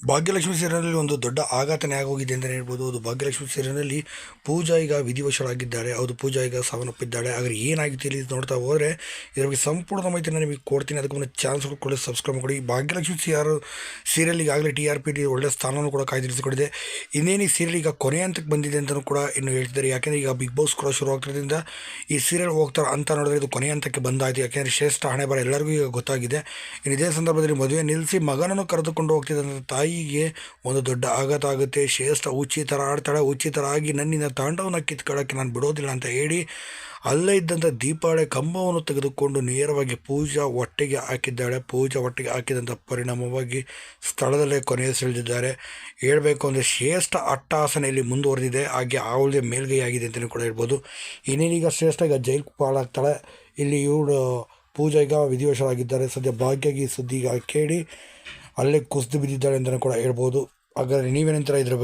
ಭಾಗ್ಯಲಕ್ಷ್ಮಿ ಸೀರಿಯಲ್ನಲ್ಲಿ ಒಂದು ದೊಡ್ಡ ಆಘಾತನೇ ಆಗೋಗಿದೆ ಅಂತಲೇ ಹೇಳ್ಬೋದು ಅದು ಭಾಗ್ಯಲಕ್ಷ್ಮಿ ಸೀರಿಯಲ್ನಲ್ಲಿ ಪೂಜಾ ಈಗ ವಿಧಿವಶರಾಗಿದ್ದಾರೆ. ಹೌದು ಪೂಜಾ ಈಗ ಸಾವನ್ನಪ್ಪಿದ್ದಾಳೆ. ಆದರೆ ಏನಾಗಿತ್ತು ಇಲ್ಲಿ ನೋಡ್ತಾ ಹೋದರೆ ಇದ್ರ ಬಗ್ಗೆ ಸಂಪೂರ್ಣ ಮಾಹಿತಿನ ನಿಮಗೆ ಕೊಡ್ತೀನಿ. ಅದಕ್ಕೆ ಮುಂದೆ ಚಾನ್ಸ್ ಕೊಡಿ, ಸಬ್ಸ್ಕ್ರೈಬ್ ಮಾಡಿ ಭಾಗ್ಯಲಕ್ಷ್ಮಿ ಸಿ ಆರ್ ಸೀರಿಯಲ್ ಈಗಾಗಲೇ ಟಿ ಆರ್ ಪಿ ಒಳ್ಳೆ ಸ್ಥಾನವನ್ನು ಕೂಡ ಕಾಯ್ದಿರಿಸಿಕೊಂಡಿದೆ. ಇನ್ನೇನು ಈ ಸೀರಿಯಲ್ ಈಗ ಕೊನೆ ಹಂತಕ್ಕೆ ಬಂದಿದೆ ಅಂತಲೂ ಕೂಡ ಇನ್ನು ಹೇಳ್ತಿದ್ದಾರೆ. ಯಾಕೆಂದರೆ ಈಗ ಬಿಗ್ ಬಾಸ್ ಕೂಡ ಶುರು ಆಗ್ತಿರೋದ್ರಿಂದ ಈ ಸೀರಿಯಲ್ ಹೋಗ್ತಾರೆ ಅಂತ ನೋಡಿದ್ರೆ ಇದು ಕೊನೆ ಹಂತಕ್ಕೆ ಬಂದಾಯಿತು. ಯಾಕೆಂದರೆ ಶ್ರೇಷ್ಠ ಹಣೆ ಬರ ಎಲ್ಲರಿಗೂ ಈಗ ಗೊತ್ತಾಗಿದೆ. ಇನ್ನು ಇದೇ ಸಂದರ್ಭದಲ್ಲಿ ಮದುವೆ ನಿಲ್ಲಿಸಿ ಮಗನನ್ನು ಕರೆದುಕೊಂಡು ಹೋಗ್ತಿದ್ದಂಥ ತಾಯಿಗೆ ಒಂದು ದೊಡ್ಡ ಆಘಾತ ಆಗುತ್ತೆ. ಶ್ರೇಷ್ಠ ಹುಚ್ಚಿ ಥರ ಆಡ್ತಾಳೆ ಹುಚ್ಚಿ ಥರ ಆಗಿ ನನ್ನಿಂದ ತಾಂಡವನ್ನು ಕಿತ್ಕೊಳ್ಳೋಕ್ಕೆ ನಾನು ಬಿಡೋದಿಲ್ಲ ಅಂತ ಹೇಳಿ ಅಲ್ಲೇ ಇದ್ದಂಥ ದೀಪಾವಳಿ ಕಂಬವನ್ನು ತೆಗೆದುಕೊಂಡು ನೇರವಾಗಿ ಪೂಜಾ ಹೊಟ್ಟೆಗೆ ಹಾಕಿದ್ದಾಳೆ. ಪೂಜಾ ಹೊಟ್ಟೆಗೆ ಹಾಕಿದಂಥ ಪರಿಣಾಮವಾಗಿ ಸ್ಥಳದಲ್ಲೇ ಕೊನೆಯುಸಿಳಿದಿದ್ದಾರೆ ಹೇಳಬೇಕು ಅಂದರೆ ಶ್ರೇಷ್ಠ ಅಟ್ಟಾಸನ ಇಲ್ಲಿ ಮುಂದುವರೆದಿದೆ. ಹಾಗೆ ಆವಳಿಗೆ ಮೇಲ್ಗೈ ಆಗಿದೆ ಅಂತಲೂ ಕೂಡ ಹೇಳ್ಬೋದು. ಇನ್ನೇನೀಗ ಶ್ರೇಷ್ಠ ಈಗ ಜೈಲು ಪಾಲಾಗ್ತಾಳೆ ಇಲ್ಲಿ ಇವಳು ಪೂಜಾ ಈಗ ವಿಧಿವಶರಾಗಿದ್ದಾರೆ. ಸದ್ಯ ಭಾಗ್ಯಗೆ ಸುದ್ದಿ ಕೇಳಿ ಅಲ್ಲೇ ಕುಸಿದು ಬಿದ್ದಿದ್ದಾಳೆ ಅಂತಲೂ ಕೂಡ ಹೇಳ್ಬೋದು. ಹಾಗಾದರೆ ನೀವೇನಂತೀರ ಇದರ ಬಗ್ಗೆ?